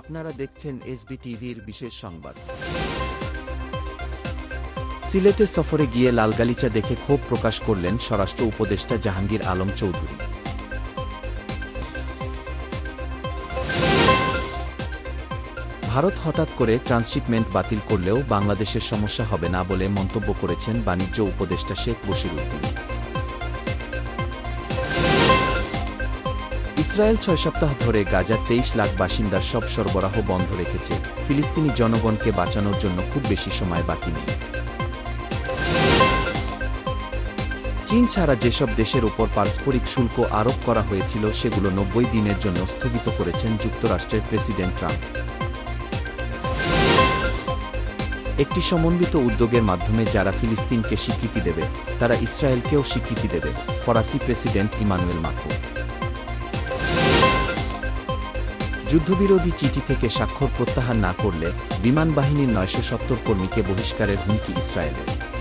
আপনারা দেখছেন এসবি টিভির বিশেষ সংবাদ। সিলেটে সফরে গিয়ে লালগালিচা দেখে ক্ষোভ প্রকাশ করলেন স্বরাষ্ট্র উপদেষ্টা জাহাঙ্গীর আলম চৌধুরী। ভারত হঠাৎ করে ট্রান্সশিপমেন্ট বাতিল করলেও বাংলাদেশের সমস্যা হবে না বলে মন্তব্য করেছেন বাণিজ্য উপদেষ্টা শেখ বশির উদ্দিন ইসরায়েল ছয় সপ্তাহ ধরে গাজার তেইশ লাখ বাসিন্দার সব সরবরাহ বন্ধ রেখেছে। ফিলিস্তিনি জনগণকে বাঁচানোর জন্য খুব বেশি সময় বাকি নেই। চীন ছাড়া যেসব দেশের ওপর পারস্পরিক শুল্ক আরোপ করা হয়েছিল, সেগুলো নব্বই দিনের জন্য স্থগিত করেছেন যুক্তরাষ্ট্রের প্রেসিডেন্ট ট্রাম্প। একটি সমন্বিত উদ্যোগের মাধ্যমে যারা ফিলিস্তিনকে স্বীকৃতি দেবে, তারা ইসরায়েলকেও স্বীকৃতি দেবে, ফরাসি প্রেসিডেন্ট ইমানুয়েল মাখো। যুদ্ধবিরোধী চিঠি থেকে স্বাক্ষর প্রত্যাহার না করলে বিমান বাহিনীর নয়শো সত্তর কর্মীকে বহিষ্কারের হুমকি ইসরায়েলের।